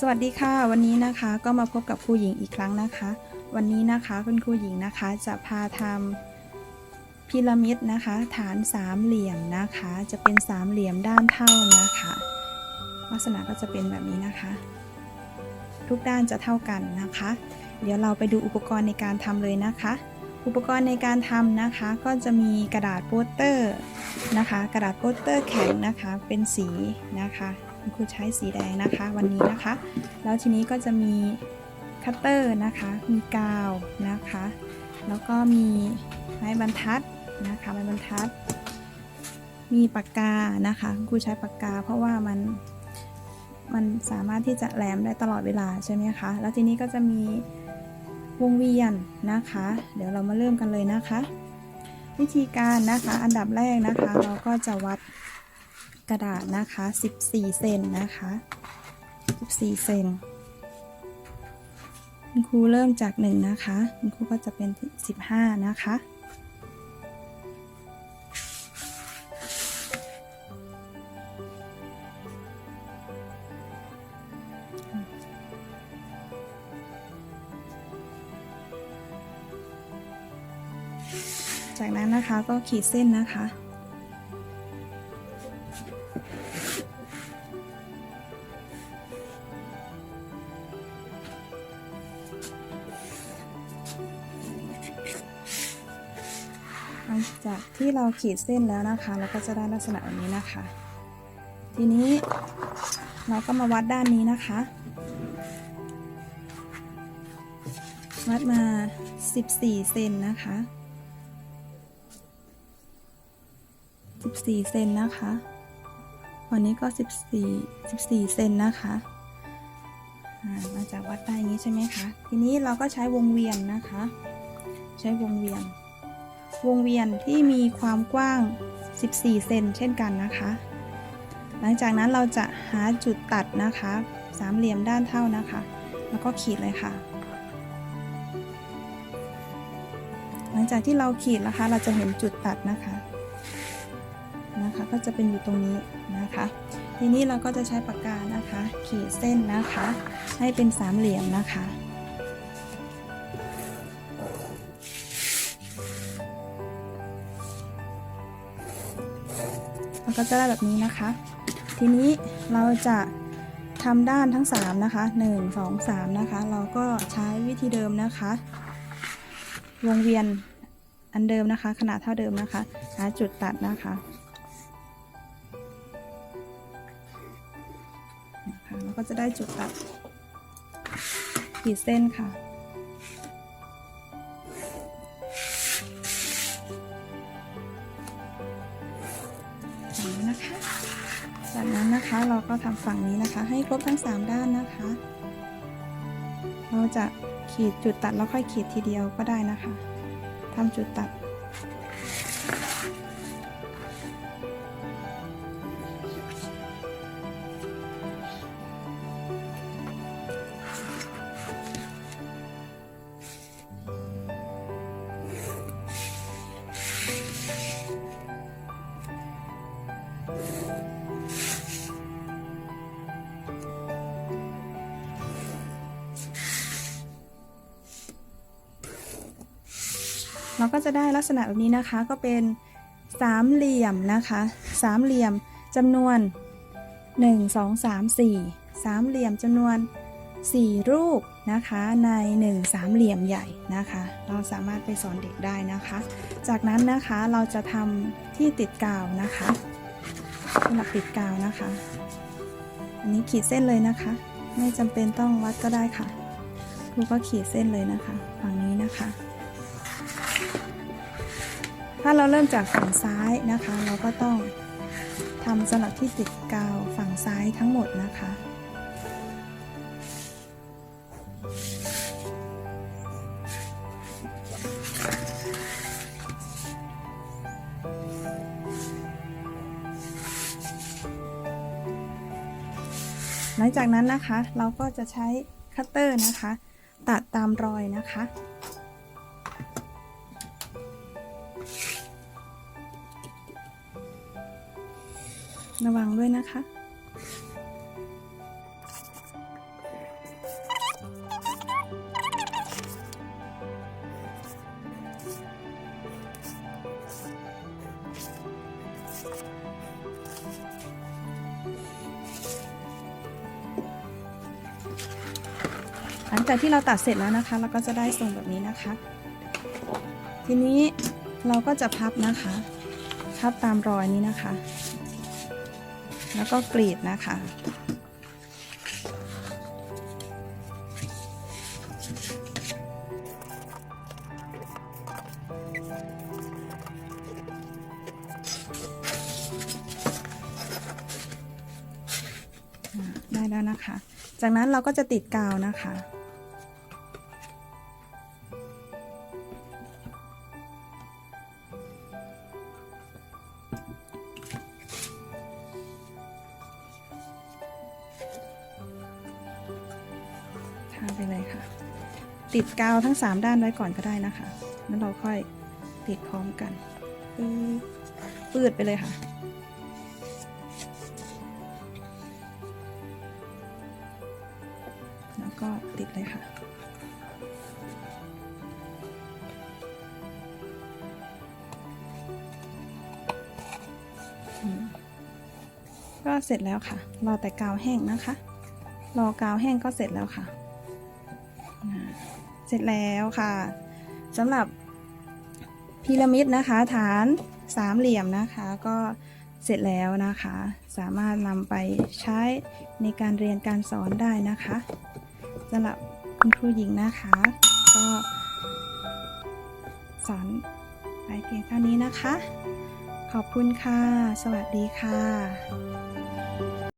สวัสดีค่ะ วันนี้นะคะก็มาพบกับครูหญิงอีกครั้งนะคะ วันนี้นะคะคุณครูหญิงนะคะจะพาทำพีระมิดนะคะ ฐานสามเหลี่ยมนะคะ จะเป็นสามเหลี่ยมด้านเท่านะคะ ลักษณะก็จะเป็นแบบนี้นะคะ ทุกด้านจะเท่ากันนะคะ เดี๋ยวเราไปดูอุปกรณ์ในการทำเลยนะคะ อุปกรณ์ในการทำนะคะก็จะมีกระดาษโปสเตอร์นะคะ กระดาษโปสเตอร์แข็งนะคะเป็นสีนะคะ คุณครูใช้สีแดงนะคะวันนี้นะคะ แล้วทีนี้ก็จะมีคัตเตอร์นะคะ มีกาวนะคะ แล้วก็มีไม้บรรทัดนะคะไม้บรรทัด มีปากกานะคะคุณครูใช้ปากกา เพราะว่ามันมันสามารถที่จะแหลมได้ตลอดเวลาใช่ไหมคะ แล้วทีนี้ก็จะมีวงเวียนนะคะ เดี๋ยวเรามาเริ่มกันเลยนะคะ วิธีการนะคะอันดับแรกนะคะ เราก็จะวัด กระดาษนะคะ 14 เซนนะคะ 14 เซนคุณครูเริ่มจาก 1 นะคะ คุณครูก็จะเป็น 15 นะคะ จากนั้นนะคะก็ขีดเส้นนะคะ จากที่เราขีดเส้นแล้วนะคะ เราก็จะได้ลักษณะแบบนี้นะคะ ทีนี้เราก็มาวัดด้านนี้นะคะ วัดมา 14 เซนนะคะ 14 เซนนะคะวันนี้ก็ 14 14 เซนนะคะอามาจากวัดได้อย่างนี้ใช่ไหมคะ ทีนี้เราก็ใช้วงเวียนนะคะ ใช้วงเวียน วงเวียนที่มีความกว้าง 14 เซนเช่นกันนะคะ หลังจากนั้นเราจะหาจุดตัดนะคะ สามเหลี่ยมด้านเท่านะคะ แล้วก็ขีดเลยค่ะ หลังจากที่เราขีดนะคะ เราจะเห็นจุดตัดนะคะนะคะ ก็จะเป็นอยู่ตรงนี้นะคะ ทีนี้เราก็จะใช้ปากกานะคะ ขีดเส้นนะคะ ให้เป็นสามเหลี่ยมนะคะ ก็จะได้แบบนี้นะคะ ทีนี้เราจะทำด้านทั้ง 3 นะคะ 1 2 3 นะคะ เราก็ใช้วิธีเดิมนะคะ วงเวียนอันเดิมนะคะ ขนาดเท่าเดิมนะคะ หาจุดตัดนะคะนะคะแล้วก็จะได้จุดตัดขีดเส้นค่ะ เราก็ทำฝั่งนี้นะคะ ให้ครบทั้ง 3 ด้านนะคะ เราจะขีดจุดตัดแล้วค่อยขีดทีเดียวก็ได้นะคะทำจุดตัด เราก็จะได้ลักษณะแบบนี้นะคะก็เป็นสามเหลี่ยมนะคะสามเหลี่ยมจำนวน 1 2 3 4สามเหลี่ยมจำนวน 4 รูปนะคะใน 1 สามเหลี่ยมใหญ่นะคะ เราสามารถไปสอนเด็กได้นะคะ จากนั้นนะคะเราจะทำที่ติดกาวนะคะสำหรับติดกาวนะคะ อันนี้ขีดเส้นเลยนะคะ ไม่จำเป็นต้องวัดก็ได้ค่ะครูก็ขีดเส้นเลยนะคะ ฝั่งนี้นะคะ ถ้าเราเริ่มจากฝั่งซ้ายนะคะ เราก็ต้องทำสลับที่ติดกาวฝั่งซ้ายทั้งหมดนะคะหลังจากนั้นนะคะเราก็จะใช้คัตเตอร์นะคะ ตัดตามรอยนะคะ ระวังด้วยนะคะ หลังจากที่เราตัดเสร็จแล้วนะคะ เราก็จะได้ทรงแบบนี้นะคะ ทีนี้เราก็จะพับนะคะ พับตามรอยนี้นะคะ แล้วก็กรีดนะคะ ได้แล้วนะคะ จากนั้นเราก็จะติดกาวนะคะ ติดกาวทั้ง 3 ด้านไว้ก่อนก็ได้นะคะ แล้วเราค่อยติดพร้อมกันปืดปืดไปเลยค่ะ แล้วก็ติดเลยค่ะก็เสร็จแล้วค่ะ รอแต่กาวแห้งนะคะ รอกาวแห้งก็เสร็จแล้วค่ะ เสร็จแล้วค่ะสำหรับพีระมิดนะคะ ฐานสามเหลี่ยมนะคะ ก็เสร็จแล้วนะคะ สามารถนำไปใช้ในการเรียนการสอนได้นะคะสำหรับคุณครูหญิงนะคะ ก็สอนไปเพียงเท่านี้นะคะ ขอบคุณค่ะ สวัสดีค่ะ